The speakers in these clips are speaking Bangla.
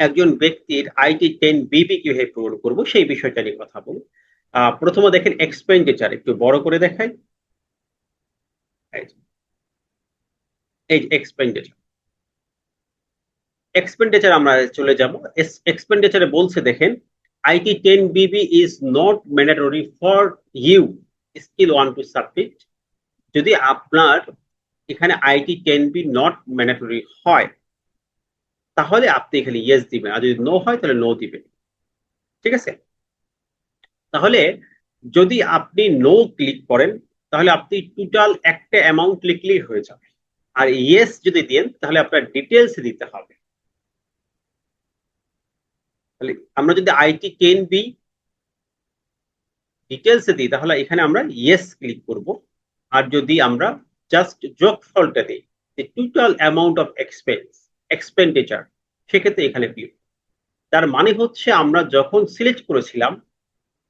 একজন ব্যক্তির আইটি টেন বিবি কীভাবে পূরণ করব, সেই বিষয়টা নিয়ে কথা বলব। প্রথমে দেখেন এক্সপেন্ডিচার একটু বড় করে দেখাই। এই এক্সপেন্ডিচার এক্সপেন্ডিচার আমরা চলে যাব। এক্সপেন্ডিচারে বলছে দেখেন, IT ten BB is not mandatory for you still want to submit যদি আপনার এখানে IT ten B not mandatory হয় তাহলে আপনি এখানে ইয়েস দিবেন। আর যদি নো হয়, তাহলে নো দিবেন। ঠিক আছে? তাহলে যদি আপনি নো ক্লিক করেন, তাহলে আপনি টোটাল একটা অ্যামাউন্ট লিখলেই হয়ে যাবে। আর ইয়েস যদি দেন, তাহলে আপনার ডিটেলস দিতে হবে। তাহলে আমরা যদি আইটি টেন বি ডিটেলস দিই, তাহলে এখানে আমরা ইয়েস ক্লিক করব। আর যদি আমরা জাস্ট যোগফলটা দিই total amount of expense expenditure সেক্ষেত্রে এখানে ক্লিক তার মানে হচ্ছে আমরা যখন সিলেক্ট করেছিলাম,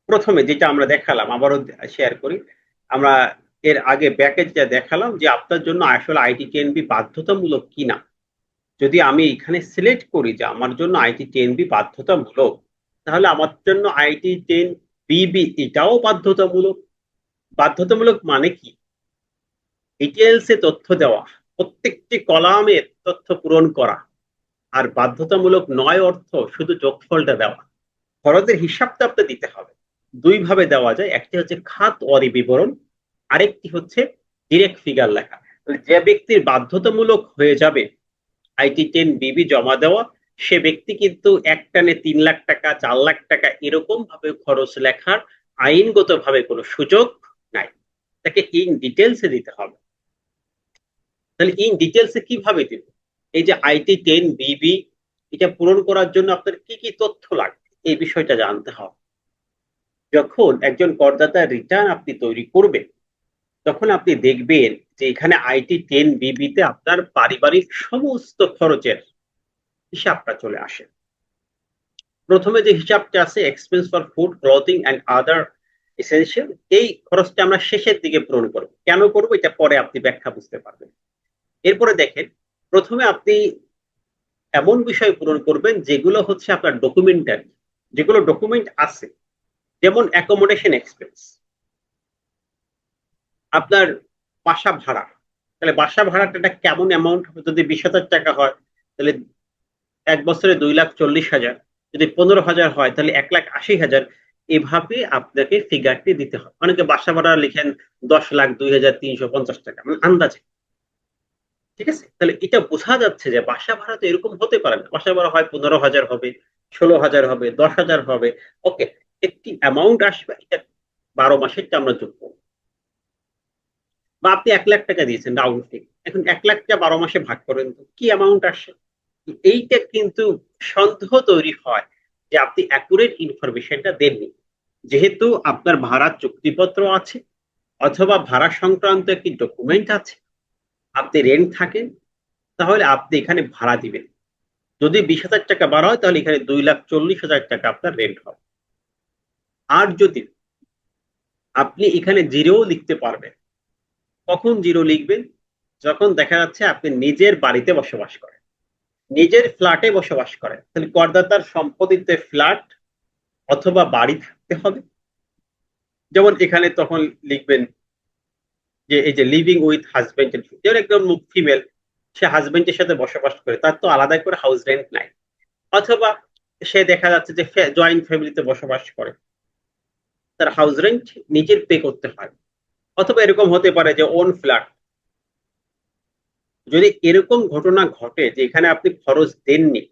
প্রথমে যেটা আমরা দেখালাম, আবারও শেয়ার করি, আমরা এর আগে ব্যাকে যেটা দেখালাম যে আপনার জন্য আসলে আইটি টেন বি বাধ্যতামূলক কিনা। যদি আমি এখানে সিলেক্ট করি যে আমার জন্য আইটি টেন বি বাধ্যতামূলক, তাহলে আমার জন্য আইটি টেন বিবি এটাও বাধ্যতামূলক। বাধ্যতামূলক মানে কি? ডিটেলসে তথ্য দেওয়া। প্রত্যেকটি কলামের তথ্য পূরণ করা। আর বাধ্যতামূলক নয় অর্থ শুধু যোগফলটা দেওয়া। খরচের হিসাবটা আপনি দিতে হবে। দুই ভাবে দেওয়া যায়। একটি হচ্ছে খাত অরি বিবরণ, আরেকটি হচ্ছে ডিরেক্ট ফিগার লেখা। যে ব্যক্তির বাধ্যতামূলক হয়ে যাবে, আইটি টেন বিবি জমা দেওয়া, সে ব্যক্তি কিন্তু এক টানে তিন লাখ টাকা, চার লাখ টাকা এরকম ভাবে খরচ লেখার আইনগত ভাবে কোনো সুযোগ নাই। তাকে ইন ডিটেলসে দিতে হবে। তাহলে ইন ডিটেলসে কীভাবে দিব? এই যে আইটি টেন বিবি এটা পূরণ করার জন্য আপনার কি কি তথ্য লাগবে? এই বিষয়টা জানতে হবে। যখন একজন করদাতা রিটার্ন আপনি তৈরি করবেন, তখন আপনি দেখবেন যে এখানে আইটি টেন বিবিতে আপনার পারিবারিক সমস্ত খরচের হিসাবটা চলে আসে। প্রথমে যে হিসাবটা আছে expense for food clothing and other essential এই খরচটা আমরা শেষের দিকে পূরণ করব। কেন করব? এটা পরে আপনি ব্যাখ্যা বুঝতে পারবেন। এরপরে দেখেন, প্রথমে আপনি এমন বিষয় পূরণ করবেন যেগুলো হচ্ছে আপনার ডকুমেন্টারি যেগুলো ডকুমেন্ট আছে, যেমন অ্যাকোমোডেশন এক্সপেন্স আপনার বাসা ভাড়া, তাহলে বাসা ভাড়াটা কেমন অ্যামাউন্ট যদি বিশ হাজার টাকা হয়, তাহলে এক বছরে দুই লাখ চল্লিশ হাজার, যদি পনেরো হাজার হয়, তাহলে এক লাখ আশি হাজার। এভাবে আপনাকে ফিগারটি দিতে হয়। অনেকে বাসা ভাড়া লিখেন দশ লাখ দুই হাজার তিনশো পঞ্চাশ টাকা মানে আন্দাজে। ঠিক আছে? তাহলে এটা বোঝা যাচ্ছে যে বাসা ভাড়া তো এরকম হতে পারে না। বাসা ভাড়া হয় পনেরো হাজার হবে, ষোলো হাজার হবে, দশ হাজার হবে। ওকে একটি অ্যামাউন্ট আসবে, এটা বারো মাসেরটা আমরা যোগ করব। বা আপনি এক লাখ টাকা দিয়েছেন ফিগ এখন এক লাখ টাকা বারো মাসে ভাগ করেন তো কি অ্যামাউন্ট আসে? এইটা কিন্তু সন্দেহ তৈরি হয় যে আপনি অ্যাকুরেট ইনফরমেশনটা দেননি। যেহেতু আপনার ভাড়ার চুক্তিপত্র আছে, অথবা ভাড়া সংক্রান্ত একটি ডকুমেন্ট আছে আপনি রেন্ট থাকেন তাহলে আপনি এখানে ভাড়া দিবেন। যদি বিশ হাজার টাকা বাড়া হয়, তাহলে এখানে দুই লাখ চল্লিশ হাজার টাকা আপনার রেন্ট হবে। আর যদি আপনি এখানে জিরো লিখতে পারবেন, কখন জিরো লিখবেন? যখন দেখা যাচ্ছে আপনি নিজের বাড়িতে বসবাস করেন, নিজের ফ্ল্যাটে বসবাস করেন, তাহলে করদাতার সম্পত্তিতে ফ্ল্যাট অথবা বাড়ি থাকতে হবে। যেমন এখানে তখন লিখবেন যে এই যে লিভিং উইথ হাজবেন্ড যেমন একদম ফিমেল সে হাজবেন্ডের সাথে বসবাস করে, তার তো আলাদা করে হাউস রেন্ট নাই। অথবা সে দেখা যাচ্ছে যে জয়েন্ট ফ্যামিলিতে বসবাস করে, তার হাউস রেন্ট নিজের পে করতে হয়। অথবা এরকম হতে পারে যে ওন ফ্ল্যাট যদি এরকম ঘটনা ঘটে যে এখানে আপনি খরচ দেননি,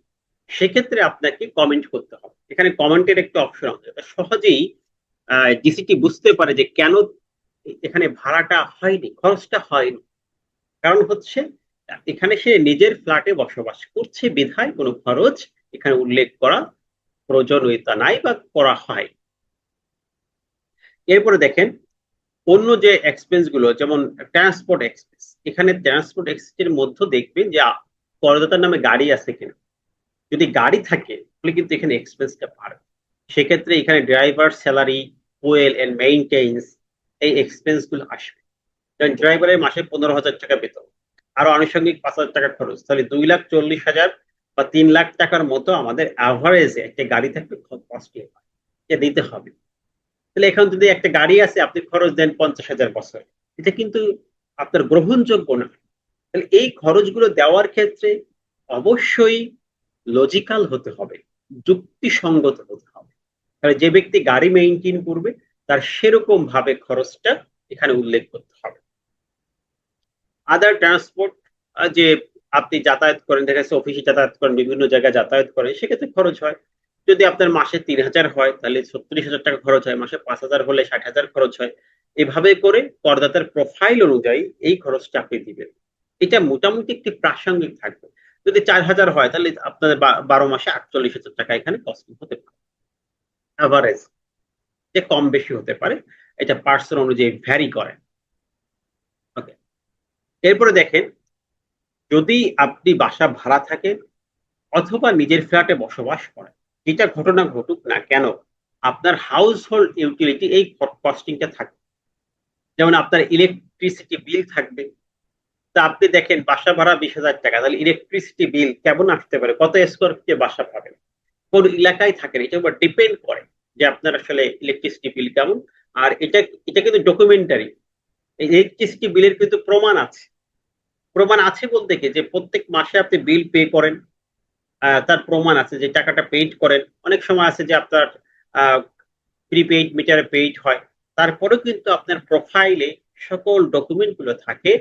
সেক্ষেত্রে আপনাকে কমেন্ট করতে হবে। এখানে কমেন্টের একটা অপশন আছে। সহজেই ডিসিটি বুঝতে পারে যে কেন এখানে ভাড়াটা হয়নি, খরচটা হয়নি। কারণ হচ্ছে, এখানে সে নিজের ফ্ল্যাটে বসবাস করছে, বিধায় কোনো খরচ এখানে উল্লেখ করা প্রয়োজনীয়তা নাই বা করা হয় এরপরে দেখেন, অন্য যে এক্সপেন্সগুলো, যেমন ট্রান্সপোর্ট এক্সপেন্স এখানে ট্রান্সপোর্ট এক্সপেন্সের মধ্যে দেখবেন যে, করদাতার নামে গাড়ি আছে কিনা। যদি গাড়ি থাকে, তাহলে কিন্তু এখানে এক্সপেন্সটা বাড়বে। সেক্ষেত্রে এখানে driver salary oil and maintenance এই এক্সপেন্সগুলো আসবে। যেমন ড্রাইভারের মাসে পনেরো হাজার টাকা বেতন, আরও আনুষঙ্গিক পাঁচ হাজার টাকা খরচ। তাহলে দুই লাখ চল্লিশ হাজার বা তিন লাখ টাকার মতো আমাদের অ্যাভারেজে একটা গাড়ি থাকলে কস্টলি এটা দিতে হবে। তাহলে এখন যদি একটা গাড়ি আছে, আপনি খরচ দেন পঞ্চাশ হাজার বছর। এটা কিন্তু আপনার গ্রহণযোগ্য না। তাহলে এই খরচগুলো দেওয়ার ক্ষেত্রে অবশ্যই লজিক্যাল হতে হবে, যুক্তিসঙ্গত হতে হবে। তাহলে যে ব্যক্তি গাড়ি মেইনটেইন করবে তার সেরকম ভাবে খরচটা এখানে উল্লেখ করতে হবে। আদার ট্রান্সপোর্ট যে আপনি যাতায়াত করেন, দেখা যাচ্ছে অফিসে যাতায়াত করেন, বিভিন্ন জায়গায় যাতায়াত করেন, সেক্ষেত্রে খরচ হয়। যদি আপনার মাসে তিন হাজার হয়, তাহলে ছত্রিশ হাজার টাকা খরচ হয়, মাসে পাঁচ হাজার হলে ষাট হাজার খরচ হয়। এভাবে করে করদাতার প্রোফাইল অনুযায়ী এই খরচটা আপনি দিবেন। এটা মোটামুটি একটি প্রাসঙ্গিক থাকবে। যদি চার হাজার হয়, তাহলে আপনাদের বারো মাসে আটচল্লিশ হাজার টাকা এখানে কস্টিং হতে পারে। অ্যাভারেজ যে কম বেশি হতে পারে, এটা পার্সন অনুযায়ী ভ্যারি করে। ওকে এরপরে দেখেন, যদি আপনি বাসা ভাড়া থাকেন অথবা নিজের ফ্ল্যাটে বসবাস করেন, এটা ঘটনা ঘটুক না কেন, আপনার হাউস হোল্ড ইউটিলিটি এই কস্টিংটা থাকবে। যেমন আপনার ইলেকট্রিসিটি বিল থাকবে। তা আপনি দেখেন, বাসা ভাড়া বিশ হাজার টাকা, তাহলে ইলেকট্রিসিটি বিল কেমন আসতে পারে? কত স্কোয়ার ফিটে বাসা পাবেন? কোন এলাকায় থাকেন, এটা উপর ডিপেন্ড করে। যে আপনার আসলে ইলেকট্রিসিটি বিল কেমন? আর এটা এটা কিন্তু ডকুমেন্টারি ইলেকট্রিসিটি বিলের কিন্তু প্রমাণ আছে। প্রমাণ আছে বলতে কি? যে প্রত্যেক মাসে আপনি বিল পে করেন। তার প্রমাণ আছে যে টাকাটা পেইড করেন। অনেক সময় আছে যে আপনার প্রিপেইড মিটারে পেইড হয়। তারপরেও কিন্তু আপনার প্রোফাইলে সকল ডকুমেন্টগুলো থাকে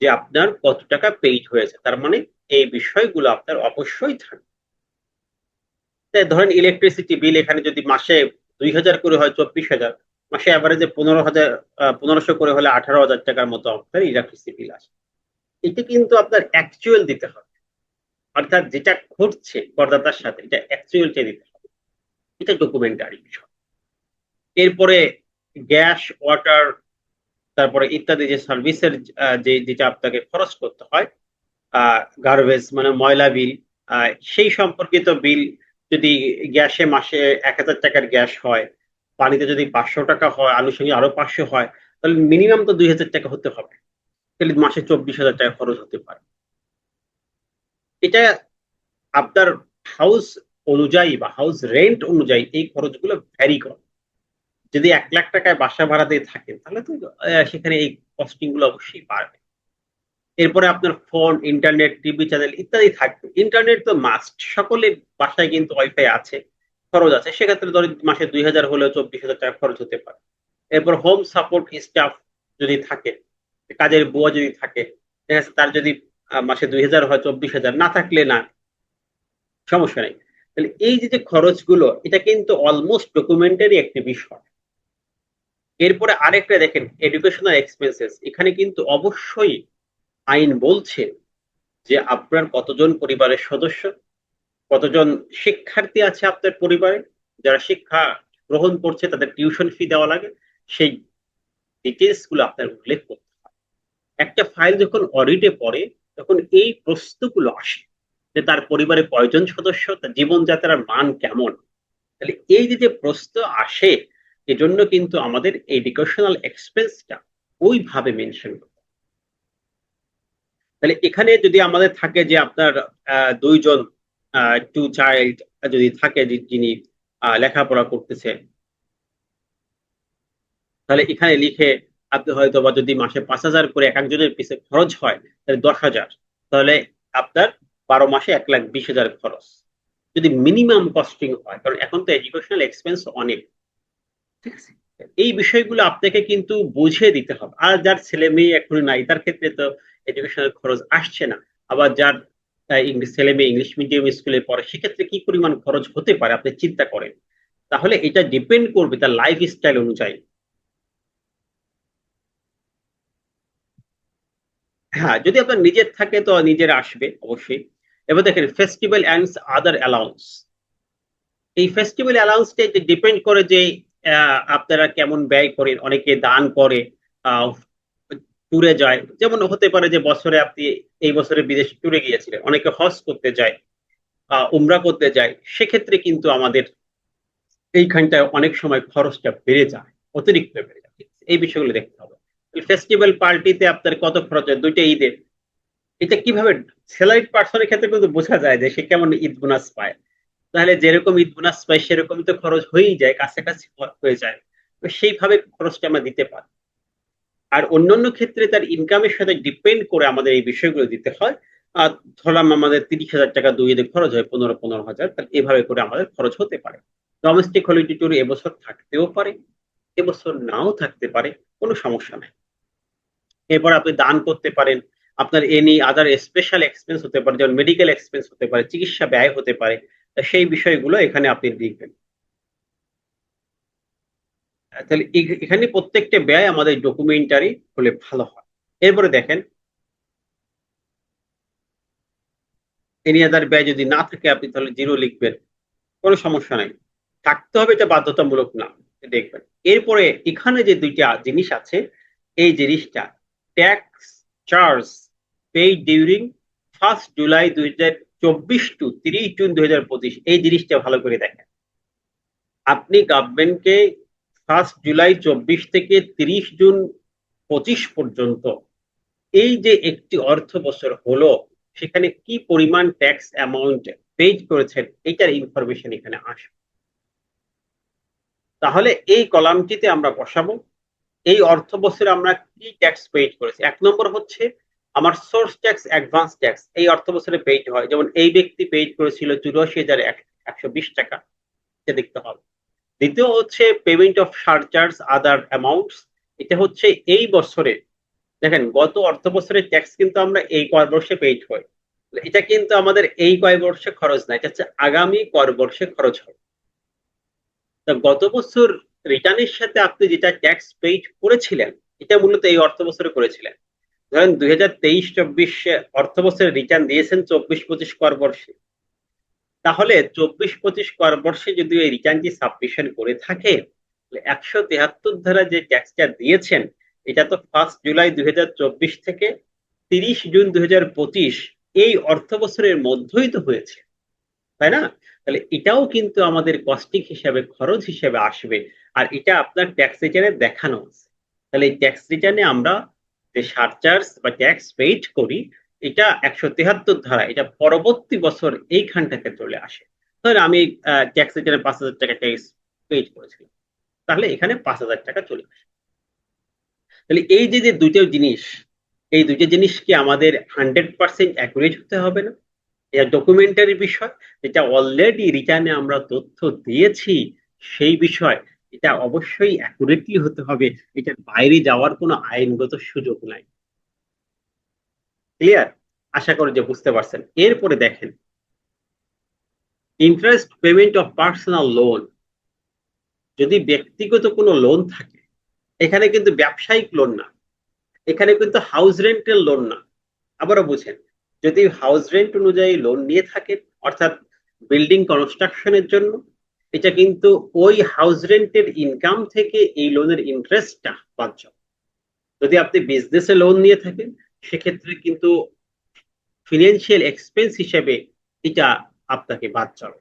যে আপনার কত টাকা পেইড হয়েছে। তার মানে এই বিষয়গুলো আপনার অবশ্যই থাকবে। ধরেন ইলেকট্রিসিটি বিল এখানে যদি মাসে দুই হাজার করে হয় চব্বিশ হাজার। মাসে অ্যাভারেজে পনেরো হাজার পনেরোশো করে হলে আঠারো হাজার টাকার মতো আপনার ইলেকট্রিসিটি বিল আসে। এটা কিন্তু আপনার অ্যাকচুয়াল দিতে হবে। অর্থাৎ যেটা ঘটছে করদাতার সাথে, এটা অ্যাকচুয়ালটা দিতে হবে। এটা ডকুমেন্টারি বিষয়। এরপরে গ্যাস ওয়াটার তারপরে ইত্যাদি যে সার্ভিসের যে, যেটা আপনাকে খরচ করতে হয় গার্বেজ মানে ময়লা বিল সেই সম্পর্কিত বিল যদি গ্যাসে মাসে এক হাজার টাকার গ্যাস হয়, পানিতে যদি পাঁচশো টাকা হয়, আনুষঙ্গিক আরও পাঁচশো হয়, তাহলে মিনিমাম তো দুই হাজার টাকা হতে হবে। তাহলে মাসে চব্বিশ হাজার টাকা খরচ হতে পারে। এটা আপনার হাউস অনুযায়ী বা হাউস রেন্ট অনুযায়ী এই খরচগুলো ভ্যারি করে। যদি এক লাখ টাকায় বাসা ভাড়া দিয়ে থাকেন, তাহলে তো সেখানে এই কস্টিংগুলো অবশ্যই বাড়বে। এরপরে আপনার ফোন, ইন্টারনেট, টিভি চ্যানেল ইত্যাদি থাকবে। ইন্টারনেট তো মাস্ট সকলে বাসায় কিন্তু ওয়াইফাই আছে, খরচ আছে। সেক্ষেত্রে ধরেন মাসে দুই হাজার হলেও চব্বিশ হাজার টাকা খরচ হতে পারে। এরপর হোম সাপোর্ট স্টাফ যদি থাকে, কাজের বুয়া যদি থাকে তার যদি মাসে দুই হাজার হয়, চব্বিশ হাজার, না থাকলে না, সমস্যা নেই। তাহলে এই যে যে খরচগুলো, এটা কিন্তু অলমোস্ট ডকুমেন্টারি একটি বিষয়। এরপরে আরেকটা দেখেন এডুকেশনাল এক্সপেন্সেস এখানে কিন্তু অবশ্যই আইন বলছে যে আপনার কতজন পরিবারের সদস্য, কতজন শিক্ষার্থী আছে আপনার পরিবারে, যারা শিক্ষা গ্রহণ করছে তাদের টিউশন ফি দেওয়া লাগে, সেই ডিটেলসগুলো আপনার উল্লেখ করতে হয়। একটা ফাইল যখন অডিটে পড়ে, তখন এই প্রশ্নগুলো আসে যে তার পরিবারে কয়জন সদস্য, তার জীবনযাত্রার মান কেমন? তাহলে এই যে যে প্রশ্ন আসে, এজন্য কিন্তু আমাদের এডুকেশনাল এক্সপেন্সটা ওইভাবে মেনশন করতে তাহলে এখানে যদি আমাদের থাকে যে আপনার দুইজন টু চাইল্ড যদি থাকে যিনি লেখাপড়া করতেছে। তাহলে এখানে লিখে আপনি হয়তো বা যদি মাসে পাঁচ হাজার করে এক একজনের পিছিয়ে খরচ হয়, তাহলে দশ হাজার। তাহলে আপনার বারো মাসে এক লাখ বিশ হাজার খরচ। যদি মিনিমাম কস্টিং হয়, কারণ এখন তো এডুকেশনাল এক্সপেন্স অনেক। ঠিক আছে? এই বিষয়গুলো আপনাকে কিন্তু বুঝিয়ে দিতে হবে। আর যার ছেলে মেয়ে এখন নাই, তার ক্ষেত্রে তো এডুকেশনাল খরচ আসছে না। আবার যার ইংলিশ ছেলে মেয়ে ইংলিশ মিডিয়াম স্কুলে পড়ে, সেক্ষেত্রে কি পরিমাণ খরচ হতে পারে, আপনি চিন্তা করেন। তাহলে এটা ডিপেন্ড করবে তার লাইফ স্টাইল অনুযায়ী। হ্যাঁ যদি আপনার নিজের থাকে তো নিজের আসবে, অবশ্যই। এবার দেখেন ফেস্টিভ্যাল অ্যান্ড আদার অ্যালাউন্স এই ফেস্টিভ্যাল অ্যালাউন্সটা ডিপেন্ড করে যে আপনারা কেমন ব্যয় করেন অনেকে দান করে ট্যুরে যায়। যেমন হতে পারে যে বছরে আপনি এই বছরে বিদেশ ট্যুরে গিয়েছিলেন, অনেকে হজ করতে যায় উমরা করতে যায়, সেক্ষেত্রে কিন্তু আমাদের এইখানটায় অনেক সময় খরচটা বেড়ে যায়, অতিরিক্ত বেড়ে যায়। এই বিষয়গুলো দেখতে হবে। ফেস্টিভ্যাল পার্টিতে আপনার কত খরচ হয়? দুইটা ঈদের। এটা কীভাবে স্যালারিড পার্সনের ক্ষেত্রে কিন্তু বোঝা যায় যে সে কেমন ঈদ বোনাস পায়। তাহলে যেরকম ঈদ বোনাস পাই সেরকম তো খরচ হয়েই যায়, কাছাকাছি হয়ে যায়। তো সেইভাবে খরচটা আমরা দিতে পারি। আর অন্যান্য ক্ষেত্রে তার ইনকামের সাথে ডিপেন্ড করে আমাদের এই বিষয়গুলো দিতে হয়। আর ধরলাম আমাদের তিরিশ হাজার টাকা দুই ঈদে খরচ হয়, পনেরো পনেরো হাজার, তাহলে এভাবে করে আমাদের খরচ হতে পারে। ডোমেস্টিক হলিডে ট্যুর এবছর থাকতেও পারে, এবছর নাও থাকতে পারে, কোনো সমস্যা নাই। এরপর আপনি দান করতে পারেন, আপনার এনি আদার স্পেশাল এক্সপেন্স হতে পারে, যেমন মেডিকেল এক্সপেন্স হতে পারে, চিকিৎসা ব্যয় হতে পারে সেই বিষয়গুলো এখানে আপনি লিখবেন। তাহলে এখানে প্রত্যেকটা ব্যয় আমাদের ডকুমেন্টারি হলে ভালো হয়। এরপরে দেখেন এনি আদার ব্যয় যদি না থাকে, আপনি তাহলে জিরো লিখবেন। কোনো সমস্যা নাই। থাকতে হবে এটা বাধ্যতামূলক না দেখবেন। এরপরে এখানে যে দুইটা জিনিস আছে, এই জিনিসটা tax charge paid during first July দুই হাজার চব্বিশ টু তিরিশ জুন দুই হাজার পঁচিশ, এই জিনিসটা ভালো করে দেখেন। আপনি গভর্নমেন্টকে ফার্স্ট জুলাই চব্বিশ থেকে তিরিশ জুন পঁচিশ পর্যন্ত এই যে একটি অর্থ বছর হলো, সেখানে কি পরিমাণ ট্যাক্স অ্যামাউন্ট পেড করেছেন, এটার ইনফরমেশন এখানে আসবে। তাহলে এই কলামটিতে আমরা বসাবো, এই অর্থ বছরে আমরা কি ট্যাক্স পেইড করেছি? এক নম্বর হচ্ছে আমার সোর্স ট্যাক্স অ্যাডভান্স ট্যাক্স এই অর্থ বছরে পেইড হয়। যেমন এই ব্যক্তি পেইড করেছিল চুরাশি হাজার একশো বিশ টাকা, এটা দেখতে হবে। দ্বিতীয় হচ্ছে payment of surcharge other amounts এটা হচ্ছে এই বছরে। দেখেন, গত অর্থ বছরের ট্যাক্স কিন্তু আমরা এই কর বর্ষে পেইড হই এটা কিন্তু আমাদের এই কয় বর্ষে খরচ না, এটা হচ্ছে আগামী কর বর্ষে খরচ হবে। গত বছর রিটার্নের সাথে আপনি যেটা ট্যাক্স পেইড করেছিলেন, এটা মূলত এই অর্থ বছরে করেছিলেন। ধরেন দুই হাজার তেইশ, চব্বিশ অর্থ বছরে রিটার্ন দিয়েছেন চব্বিশ পঁচিশ কর বর্ষে তাহলে চব্বিশ পঁচিশ কর বর্ষে যদি এই রিটার্নটি সাবমিশন করে থাকে একশো তেহাত্তর ধারা যে ট্যাক্সটা দিয়েছেন, এটা তো ফার্স্ট জুলাই দুই থেকে তিরিশ জুন দুই হাজার পঁচিশ এই অর্থ বছরের মধ্যেই তো হয়েছে। তাই না? তাহলে এটাও কিন্তু আমাদের কস্টিক হিসাবে, খরচ হিসাবে আসবে। আর এটা আপনার ট্যাক্স রিটার্নে দেখানো আছে। তাহলে এই ট্যাক্স রিটার্নে আমরা যে সারচার্জ বা ট্যাক্স পেইড করি, এটা একশো তেহাত্তর ধারা, এটা পরবর্তী বছর এইখানটাতে চলে আসে। ধরেন আমি ট্যাক্স রিটার্নে পাঁচ হাজার টাকা ট্যাক্স পেইড করেছিলাম। তাহলে এখানে পাঁচ হাজার টাকা চলে আসে। তাহলে এই যে যে দুইটা জিনিস, এই দুইটা জিনিস কি আমাদের হান্ড্রেড পার্সেন্ট অ্যাকুরেট হতে হবে না? এটা ডকুমেন্টারি বিষয়, যেটা অলরেডি রিটার্নে আমরা তথ্য দিয়েছি, সেই বিষয় এটা অবশ্যই অ্যাকুরেটলি হতে হবে। এটার বাইরে যাওয়ার কোনো আইনগত সুযোগ নাই। ক্লিয়ার আশা করি যে বুঝতে পারছেন। এরপরে দেখেন। Interest payment of personal loan যদি ব্যক্তিগত কোনো লোন থাকে, এখানে কিন্তু ব্যবসায়িক লোন না। এখানে কিন্তু হাউস রেন্টের লোন না। আবারও বুঝেন, যদি হাউস রেন্ট অনুযায়ী লোন নিয়ে থাকেন, অর্থাৎ বিল্ডিং কনস্ট্রাকশনের জন্য এটা কিন্তু ওই হাউস রেন্টের ইনকাম থেকে এই লোনের ইন্টারেস্টটা বাদ যদি আপনি বিজনেসে লোন নিয়ে থাকেন, সেক্ষেত্রে কিন্তু ফিনান্সিয়াল এক্সপেন্স হিসেবে এটা আপনাকে বাদ যাবে।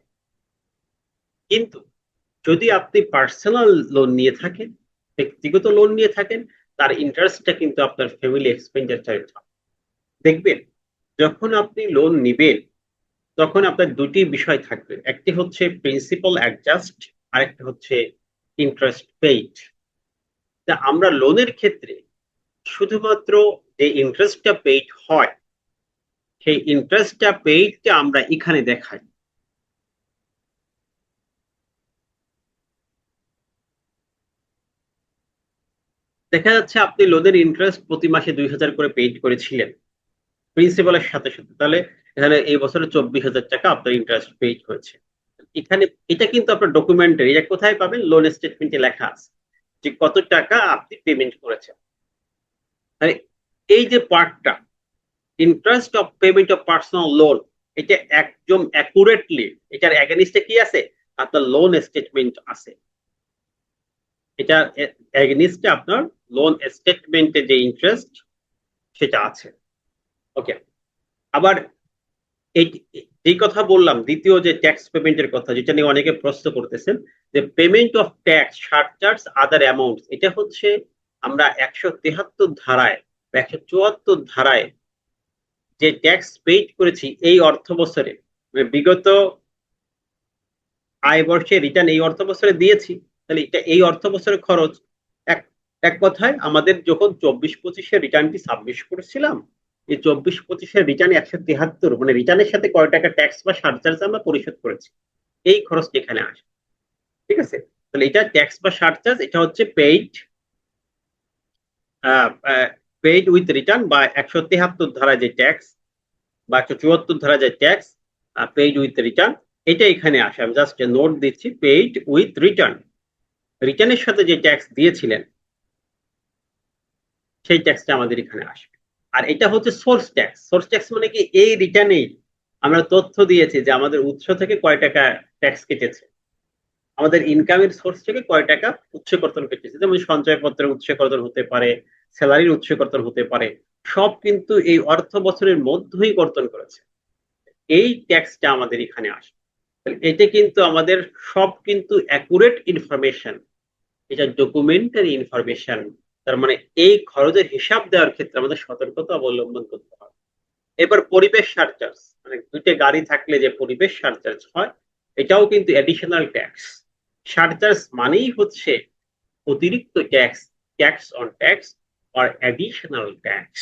কিন্তু যদি আপনি পার্সোনাল লোন নিয়ে থাকেন, ব্যক্তিগত লোন নিয়ে থাকেন, তার ইন্টারেস্টটা কিন্তু আপনার ফ্যামিলি এক্সপেন্ডিচারে দেখবেন, যখন আপনি লোন নিবেন তখন আপনার দুটি বিষয় থাকবে। একটি হচ্ছে প্রিন্সিপাল অ্যাডজাস্ট আরেকটা হচ্ছে ইন্টারেস্ট পেইড তা আমরা লোনের ক্ষেত্রে শুধুমাত্র যে ইন্টারেস্টটা পেইড হয়, সেই ইন্টারেস্টটা পেইডটা আমরা এখানে দেখাই। দেখা যাচ্ছে আপনি লোনের ইন্টারেস্ট প্রতি মাসে দুই হাজার করে পেইড করেছিলেন প্রিন্সিপালের সাথে সাথে। তাহলে এখানে এই বছরে চব্বিশ হাজার টাকা আপনার ইন্টারেস্ট পেইড হয়েছে। এখানে, এটা কিন্তু আপনার ডকুমেন্টের এটা কোথায় পাবেন? লোন স্টেটমেন্টে লেখা আছে যে কত টাকা আপনি পেমেন্ট করেছেন। মানে এই যে পার্টটা interest of payment of personal loan এটা একদম অ্যাকুরেটলি এটার অ্যাগেনিস্টে কি আছে? আপনার লোন স্টেটমেন্ট আছে। এটা অ্যাগেনিস্টে আপনার লোন স্টেটমেন্টে যে ইন্টারেস্ট সেটা আছে। ওকে আবার এই যেই কথা বললাম, দ্বিতীয় যে ট্যাক্স পেমেন্টের কথা, যেটা নিয়ে অনেকে প্রশ্ন করতেছেন, যে payment of tax surcharge other amount এটা হচ্ছে আমরা একশো তেহাত্তর ধারায় একশো চুয়াত্তর ধারায় যে ট্যাক্স পেইড করেছি এই অর্থ বছরে মানে বিগত আয় বর্ষে রিটার্ন এই অর্থ বছরে দিয়েছি, তাহলে এটা এই অর্থ বছরের খরচ, এক এক কথায় আমাদের যখন চব্বিশ পঁচিশের রিটার্নটি সাবমিট করেছিলাম? এই চব্বিশ পঁচিশের রিটার্ন একশো তিয়াত্তর মানে রিটার্নের সাথে কয় টাকা ট্যাক্স বা সারচার্জ আমরা পরিশোধ করেছি। এই খরচটি এখানে আসে। ঠিক আছে? তাহলে এটা ট্যাক্স বা সারচার্জ এটা হচ্ছে পেইড পেইড উইথ রিটার্ন বা একশো তেহাত্তর ধারা যে ট্যাক্স বা একশো চুয়াত্তর ধারা যে ট্যাক্স পেইড উইথ রিটার্ন এটা এখানে আসে। আমি জাস্ট নোট দিচ্ছি পেইড উইথ রিটার্ন রিটার্নের সাথে যে ট্যাক্স দিয়েছিলেন, সেই ট্যাক্সটা আমাদের এখানে আসবে আর এটা হচ্ছে সোর্স ট্যাক্স সোর্স ট্যাক্স মানে কি? এই রিটার্নেই আমরা তথ্য দিয়েছি যে আমাদের উৎস থেকে কয় টাকা ট্যাক্স কেটেছে। আমাদের ইনকামের সোর্স থেকে কয় টাকা উৎস কর্তন কেটেছে? যেমন সঞ্চয়পত্রের উৎস কর্তন হতে পারে স্যালারির উৎস কর্তন হতে পারে, সব কিন্তু এই অর্থ বছরের মধ্যেই কর্তন করেছে। এই ট্যাক্সটা আমাদের এখানে আসে। এটা কিন্তু আমাদের সব কিন্তু অ্যাকুরেট ইনফরমেশন এটা ডকুমেন্টারি ইনফরমেশন তার মানে এই খরচের হিসাব দেওয়ার ক্ষেত্রে আমাদের সতর্কতা অবলম্বন করতে হবে। এবার পরিবেশ সারচার্জ মানে দুইটা গাড়ি থাকলে যে পরিবেশ সারচার্জ হয়, এটাও কিন্তু অ্যাডিশনাল ট্যাক্স সারচার্জ মানেই হচ্ছে অতিরিক্ত ট্যাক্স ট্যাক্স অন ট্যাক্স আর অ্যাডিশনাল ট্যাক্স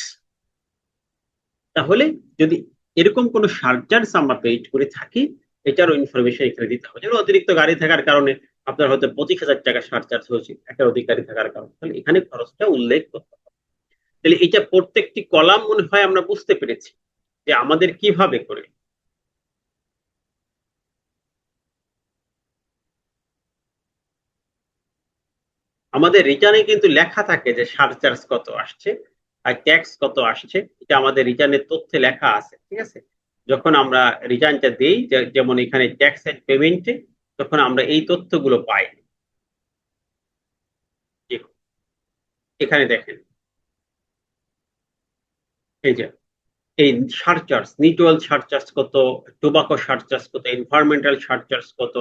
তাহলে যদি এরকম কোনো সারচার্জ আমরা পেইড করে থাকি, এটারও ইনফরমেশন এখানে দিতে হবে। যেমন অতিরিক্ত গাড়ি থাকার কারণে আপনার হয়তো পঁচিশ হাজার টাকা সারচার্জ হয়েছে একটা অধিকারী থাকার কারণে। তাহলে এখানে খরচটা উল্লেখ করতে হবে। তাহলে এটা প্রত্যেকটি কলাম মনে হয় আমরা বুঝতে পেরেছি যে আমাদের কীভাবে করে। আমাদের রিটার্নে কিন্তু লেখা থাকে যে সারচার্জ কত আসছে আর ট্যাক্স কত আসছে। এটা আমাদের রিটার্নের তথ্যে লেখা আছে, ঠিক আছে? যখন আমরা রিটার্নটা দিই যেমন এখানে ট্যাক্স এন্ড পেমেন্টে তখন আমরা এই তথ্যগুলো পাই। এখানে দেখেন। এই যে, এই সারচার্জ নিউট্রাল সারচার্জ কত, টোবাকো সারচার্জ কত, এনভায়রনমেন্টাল সারচার্জ কত।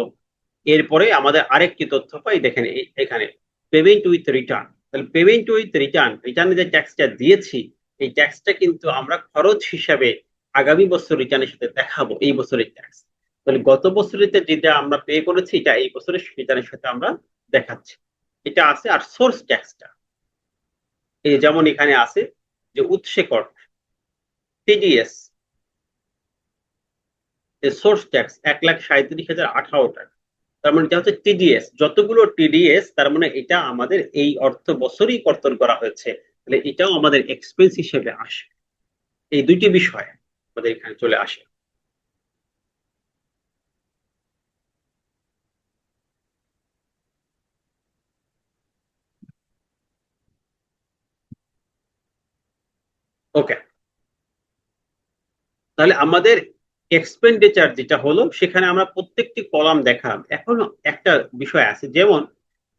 এরপরে আমাদের আরেকটি তথ্য পাই, দেখেন এখানে পেমেন্ট উইথ রিটার্ন তাহলে পেমেন্ট উইথ রিটার্ন রিটার্নে যে ট্যাক্সটা দিয়েছি, এই ট্যাক্সটা কিন্তু আমরা খরচ হিসাবে আগামী বছর রিটার্নের সাথে দেখাবো, এই বছরের ট্যাক্স তাহলে গত বছরের যেটা আমরা পে করেছি, এটা এই বছরের রিটার্নের সাথে আমরা দেখাচ্ছি। এটা আছে আর সোর্স ট্যাক্সটা এই যেমন এখানে আছে যে উৎসে কর টিডিএস সোর্স ট্যাক্স এক লাখ সাঁত্রিশ হাজার আঠারো টাকা। তার মানে এটা হচ্ছে টিডিএস যতগুলো টিডিএস তার মানে এটা আমাদের এই অর্থ বছরই কর্তন করা হয়েছে। তাহলে এটাও আমাদের এক্সপেন্স হিসেবে আসে। এই দুইটি বিষয় আমাদের এখানে চলে আসে। ওকে তাহলে আমাদের এক্সপেন্ডিচার যেটা হলো, সেখানে আমরা প্রত্যেকটি কলাম দেখালাম। এখন একটা বিষয় আছে, যেমন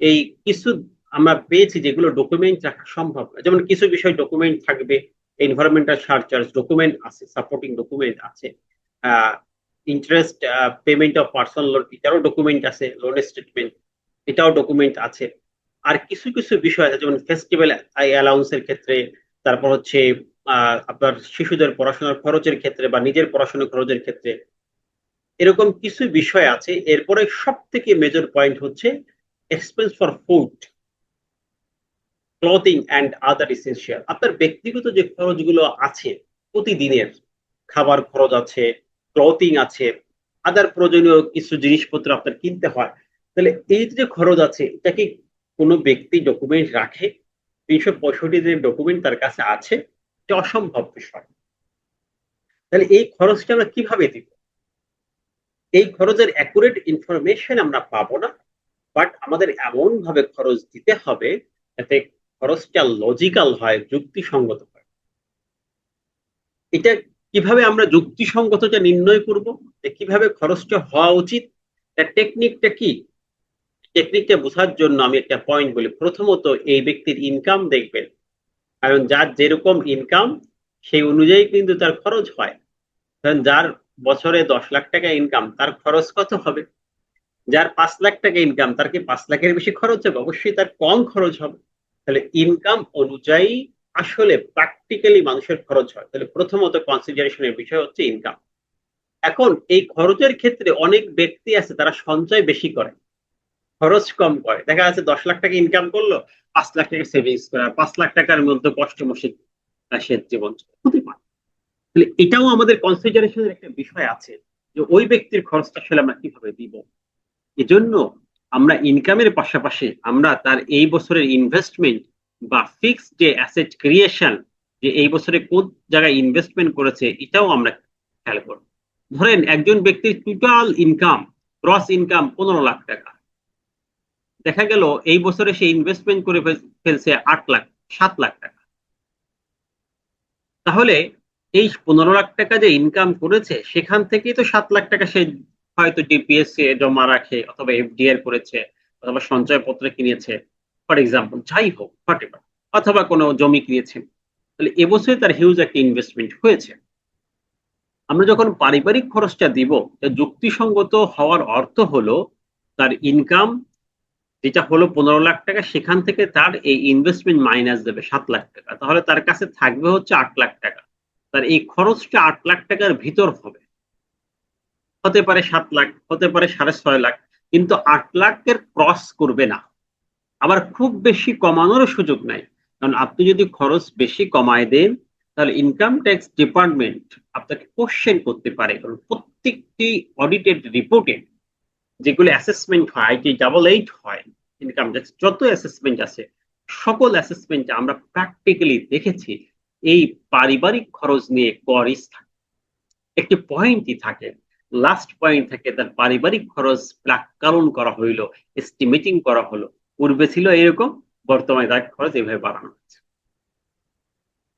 এই কিছু আমরা পেয়েছি যেগুলো ডকুমেন্ট রাখা সম্ভব যেমন কিছু বিষয় ডকুমেন্ট থাকবে এনভায়রনমেন্টাল সার্চার্জ ডকুমেন্ট আছে সাপোর্টিং ডকুমেন্ট আছে interest payment of personal loan এটারও ডকুমেন্ট আছে লোন স্টেটমেন্ট এটাও ডকুমেন্ট আছে। আর কিছু কিছু বিষয় আছে, যেমন ফেস্টিভ্যাল অ্যালাউন্সের ক্ষেত্রে, তারপর হচ্ছে আপনার শিশুদের পড়াশোনার খরচের ক্ষেত্রে বা নিজের পড়াশোনার খরচের ক্ষেত্রে এরকম কিছু বিষয় আছে। এরপরে সব থেকে মেজর পয়েন্ট হচ্ছে expense for food clothing and other essential আপনার ব্যক্তিগত যে খরচগুলো আছে, প্রতিদিনের খাবার খরচ আছে ক্লথিং আছে আদার প্রয়োজনীয় কিছু জিনিসপত্র আপনার কিনতে হয়, তাহলে এই যে খরচ আছে এটা কি কোনো ব্যক্তি ডকুমেন্ট রাখে? তিনশো পঁয়ষট্টি যে ডকুমেন্ট তার কাছে আছে। এটা অসম্ভব বিষয়। তাহলে এই খরচটা আমরা কীভাবে দিব? এই খরচের অ্যাকুরেট ইনফরমেশন আমরা পাবো না বাট আমাদের এমন ভাবে খরচ দিতে হবে যাতে খরচটা লজিক্যাল হয়, যুক্তিসঙ্গত হয়। এটা কীভাবে আমরা যুক্তিসঙ্গতটা নির্ণয় করব? যে কীভাবে খরচটা হওয়া উচিত? তার টেকনিকটা কি? টেকনিকটা বোঝার জন্য আমি একটা পয়েন্ট বলি। প্রথমত এই ব্যক্তির ইনকাম দেখবেন। কারণ যার যেরকম ইনকাম সেই অনুযায়ী কিন্তু তার খরচ হয়। কারণ যার বছরে দশ লাখ টাকা ইনকাম তার খরচ কত হবে? যার পাঁচ লাখ টাকা ইনকাম তার কি পাঁচ লাখের বেশি খরচ হবে? অবশ্যই তার কম খরচ হবে। তাহলে ইনকাম অনুযায়ী আসলে প্র্যাকটিক্যালি মানুষের খরচ হয়। তাহলে প্রথমত কনসিডারেশনের বিষয় হচ্ছে ইনকাম এখন এই খরচের ক্ষেত্রে অনেক ব্যক্তি আছে, তারা সঞ্চয় বেশি করে। খরচ কম করে। দেখা যাচ্ছে দশ লাখ টাকা ইনকাম করল, পাঁচ লাখ টাকা সেভিংস করা পাঁচ লাখ টাকার মধ্যে কষ্ট মসে সে জীবন হতে পারে তাহলে এটাও আমাদের কনসিডারেশনের একটা বিষয় আছে যে ওই ব্যক্তির খরচটা আসলে আমরা কীভাবে দিব। এজন্য আমরা ইনকামের পাশাপাশি আমরা তার এই বছরের ইনভেস্টমেন্ট বা ফিক্সড যে অ্যাসেট ক্রিয়েশন যে এই বছরে কোন জায়গায় ইনভেস্টমেন্ট করেছে, এটাও আমরা খেয়াল করব। ধরেন একজন ব্যক্তির টোটাল ইনকাম ক্রস ইনকাম পনেরো লাখ টাকা। দেখা গেল এই বছরে সে ইনভেস্টমেন্ট করে ফেলছে আট লাখ, সাত লাখ টাকা। তাহলে এই পনেরো লাখ টাকা যে ইনকাম করেছে, সেখান থেকেই তো সাত লাখ টাকা সে হয়তো ডিপিএসসি জমা রাখে অথবা এফডিআর করেছে, অথবা সঞ্চয়পত্র কিনেছে ফর এক্সাম্পল যাই হোক হোয়াট অথবা কোনো জমি কিনেছে। তাহলে এবছরে তার হিউজ একটা ইনভেস্টমেন্ট হয়েছে। আমরা যখন পারিবারিক খরচটা দিব যুক্তিসঙ্গত হওয়ার অর্থ হলো, তার ইনকাম যেটা হলো পনেরো লাখ টাকা, সেখান থেকে তার এই ইনভেস্টমেন্ট মাইনাস দেবে সাত লাখ টাকা। তাহলে তার কাছে থাকবে হচ্ছে আট লাখ টাকা। তার এই খরচটা আট লাখ টাকার ভিতর হবে। হতে পারে সাত লাখ, হতে পারে সাড়ে ছয় লাখ, কিন্তু আট লাখের ক্রস করবে না। আবার খুব বেশি কমানোর সুযোগ নাই। কারণ আপনি যদি খরচ বেশি কমায় দেন, তাহলে ইনকাম ট্যাক্স ডিপার্টমেন্ট আপনাকে কোশ্চেন করতে পারে। কারণ প্রত্যেকটি অডিটেড রিপোর্টে যেগুলো অ্যাসেসমেন্ট হয় আইটি ডাবল এইট হয় ইনকাম ট্যাক্স যত অ্যাসেসমেন্ট আছে, সকল অ্যাসেসমেন্ট আমরা প্র্যাকটিক্যালি দেখেছি, এই পারিবারিক খরচ নিয়ে করিস থাকে। একটি পয়েন্টই থাকে লাস্ট পয়েন্ট থাকে তার পারিবারিক খরচ প্রাককালন করা হইল এস্টিমেটিং করা হলো, পূর্বে ছিল এরকম, বর্তমানে তার খরচ এভাবে বাড়ানো হচ্ছে।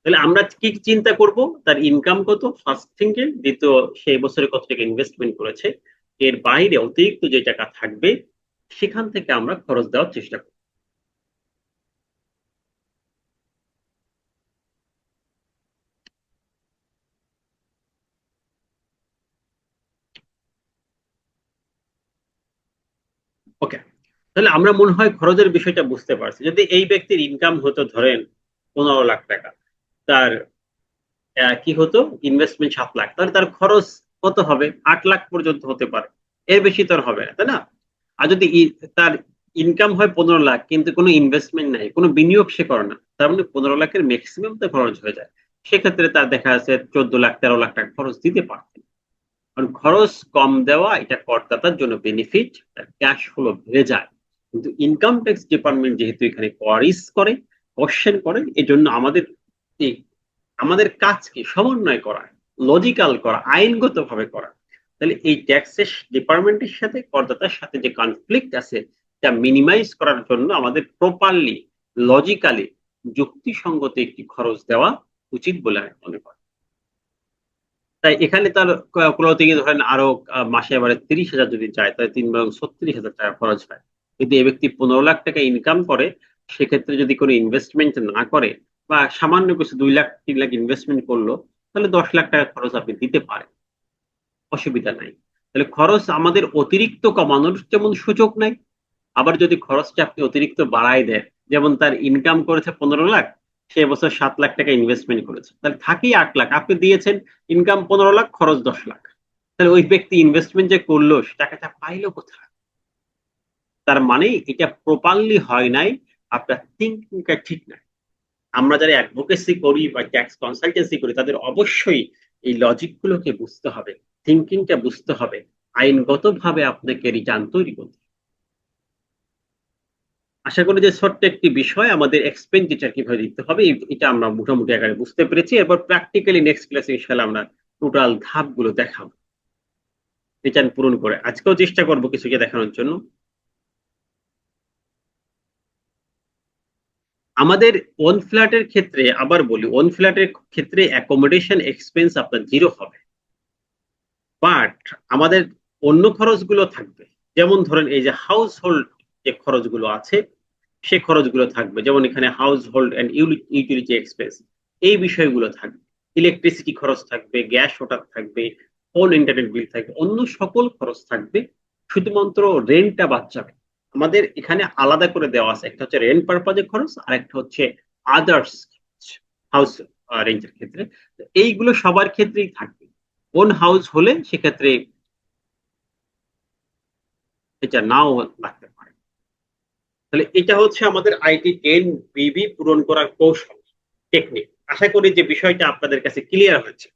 তাহলে আমরা কি চিন্তা করব? তার ইনকাম কত? ফার্স্ট থিংকে দ্বিতীয়, সেই বছরে কত টাকা ইনভেস্টমেন্ট করেছে? এর বাইরে অতিরিক্ত যে টাকা থাকবে, সেখান থেকে আমরা খরচ দেওয়ার চেষ্টা করব। ওকে তাহলে আমরা মনে হয় খরচের বিষয়টা বুঝতে পারছি। যদি এই ব্যক্তির ইনকাম হতো ধরেন পনেরো লাখ টাকা, তার কি হতো? ইনভেস্টমেন্ট সাত লাখ। তাহলে তার খরচ কত হবে? আট লাখ পর্যন্ত হতে পারে। এর বেশি তো হবে না, তাই না? আর যদি তার ইনকাম হয় পনেরো লাখ, কিন্তু কোনো ইনভেস্টমেন্ট নাই, কোনো বিনিয়োগ সে করে না, তার মানে পনেরো লাখের ম্যাক্সিমাম তো খরচ হয়ে যায়। সেক্ষেত্রে তার দেখা যাচ্ছে চোদ্দ লাখ, তেরো লাখ টাকা খরচ দিতে পারতেন কারণ খরচ কম দেওয়া, এটা করদাতার জন্য বেনিফিট তার ক্যাশ ফ্লো বেড়ে যায়। কিন্তু ইনকাম ট্যাক্স ডিপার্টমেন্ট যেহেতু এখানে কোয়ারিস করে কোশ্চেন করে, এজন্য আমাদের আমাদের কাজকে সমন্বয় করা। লজিক্যাল করা আইনগত ভাবে করা। তাহলে এই ট্যাক্সের ডিপার্টমেন্টের সাথে, করদাতার সাথে যে কনফ্লিক্ট আছে তা মিনিমাইজ করার জন্য আমাদের প্রপারলি লজিক্যালি যুক্তিসঙ্গত একটি খরচ দেওয়া উচিত বলে আমি মনে করি। তাই এখানে তার কোলাতে গিয়ে ধরেন আরও মাসে এবারে তিরিশ হাজার যদি যায়, তাহলে তিন বরং ছত্রিশ হাজার টাকা খরচ হয়। কিন্তু এই ব্যক্তি পনেরো লাখ টাকা ইনকাম করে, সেক্ষেত্রে যদি কোনো ইনভেস্টমেন্ট না করে, বা সামান্য কিছু দুই লাখ, তিন লাখ ইনভেস্টমেন্ট করল তাহলে দশ লাখ টাকা খরচ আপনি দিতে পারেন। অসুবিধা নাই। তাহলে খরচ আমাদের অতিরিক্ত কমানোর যেমন সুযোগ নাই, আবার যদি খরচটা আপনি অতিরিক্ত বাড়ায় দেন, যেমন তার ইনকাম করেছে পনেরো লাখ, সে বছর সাত লাখ টাকা ইনভেস্টমেন্ট করেছে। তাহলে থাকেই আট লাখ। আপনি দিয়েছেন ইনকাম পনেরো লাখ, খরচ দশ লাখ। তাহলে ওই ব্যক্তি ইনভেস্টমেন্ট যে করল টাকাটা পাইলো কোথায়? তার মানে এটা প্রপারলি হয় নাই, আপনার থিঙ্কিংটা ঠিক নাই। আমরা যারা অ্যাডভোকেসি করি বা ট্যাক্স কনসালটেন্সি করি, তাদের অবশ্যই এই লজিক গুলোকে বুঝতে হবে থিঙ্কিংটা বুঝতে হবে আইনগত ভাবে আপনাকে রিটার্ন তৈরি করতে আশা করি যে ছোট্ট একটি বিষয় আমাদের এক্সপেন্ডিচার কীভাবে দিতে হবে এটা আমরা মোটামুটি আকারে বুঝতে পেরেছি। এরপর প্র্যাকটিক্যালি নেক্সট ক্লাসে ইনশাল্লাহ আমরা টোটাল ধাপগুলো দেখাবো। রিটার্ন পূরণ করে। আজকেও চেষ্টা করব কিছুকে দেখানোর জন্য। আমাদের ওন ফ্ল্যাটের ক্ষেত্রে আবার বলি ওন ফ্ল্যাটের ক্ষেত্রে অ্যাকোমোডেশন এক্সপেন্স আপনার জিরো হবে। বাট আমাদের অন্য খরচগুলো থাকবে। যেমন ধরেন এই যে হাউস হোল্ড যে খরচগুলো আছে, সে খরচগুলো থাকবে। যেমন এখানে household and utility expense এই বিষয়গুলো থাকবে। ইলেকট্রিসিটি খরচ থাকবে গ্যাস ওটার থাকবে ফোন ইন্টারনেট বিল থাকবে, অন্য সকল খরচ থাকবে। শুধুমাত্র রেন্টটা বাদ যাবে। আমাদের এখানে আলাদা করে দেওয়া আছে। একটা হচ্ছে রেন্ট পারপাজের খরচ, আর একটা হচ্ছে আদার্স হাউস রেঞ্জের ক্ষেত্রে। এইগুলো সবার ক্ষেত্রেই থাকবে। ওন হাউস হলে সেক্ষেত্রে এটা নাও লাগতে পারে। তাহলে এটা হচ্ছে আমাদের আইটি টেন বিবি পূরণ করার কৌশল টেকনিক আশা করি যে বিষয়টা আপনাদের কাছে ক্লিয়ার হয়েছে।